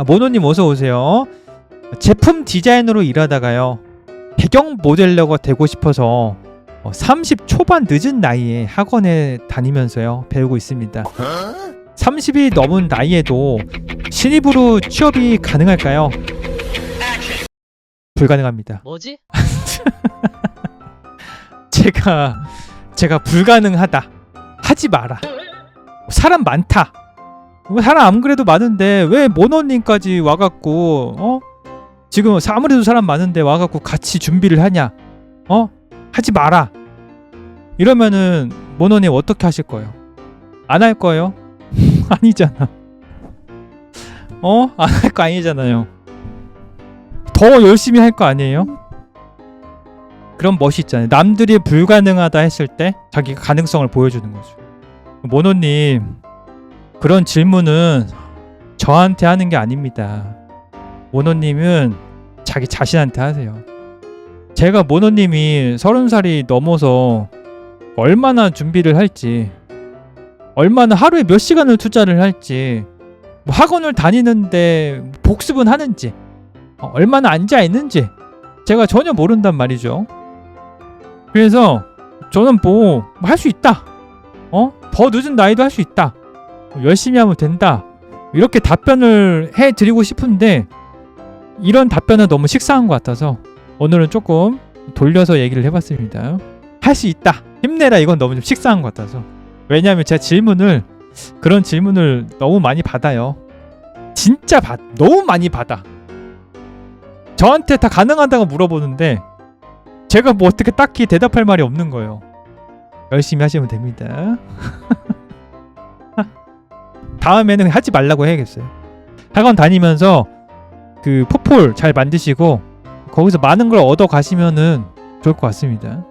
아, 모노님 어서 오세요. 제품 디자이너로 일하다가요. 배경 모델러가 되고 싶어서 어, 30 초반 늦은 나이에 학원에 다니면서요 배우고 있습니다. 30이 넘은 나이에도 신입으로 취업이 가능할까요? 불가능합니다. 뭐지? 제가 제가 불가능하다. 하지 마라. 사람 많다. 뭐 사람 안 그래도 많은데 왜 모노님까지 와갖고 어 지금 아무래도 사람 많은데 와갖고 같이 준비를 하냐? 어 하지 마라. 이러면은 모노님 어떻게 하실 거예요? 안 할 거예요? 아니잖아. 어? 안 할 거 아니잖아요. 더 열심히 할 거 아니에요? 그런 멋이 있잖아요. 남들이 불가능하다 했을 때 자기가 가능성을 보여주는 거죠. 모노님, 그런 질문은 저한테 하는 게 아닙니다. 모노님은 자기 자신한테 하세요. 제가 모노님이 서른 살이 넘어서 얼마나 준비를 할지, 얼마나 하루에 몇 시간을 투자를 할지, 뭐 학원을 다니는데 복습은 하는지, 어, 얼마나 앉아 있는지 제가 전혀 모른단 말이죠. 그래서 저는 뭐 할 수 있다. 어? 더 늦은 나이도 할 수 있다. 열심히 하면 된다. 이렇게 답변을 해 드리고 싶은데 이런 답변은 너무 식상한 것 같아서 오늘은 조금 돌려서 얘기를 해봤습니다. 할 수 있다. 힘내라. 이건 너무 좀 식상한 것 같아서. 왜냐하면 제가 질문을 그런 질문을 너무 많이 받아요. 진짜 받 너무 많이 받아. 저한테 다 가능하다고 물어보는데 제가 뭐 어떻게 딱히 대답할 말이 없는 거예요. 열심히 하시면 됩니다. 다음에는 하지 말라고 해야겠어요. 학원 다니면서 그 포폴 잘 만드시고 거기서 많은 걸 얻어 가시면은 좋을 것 같습니다.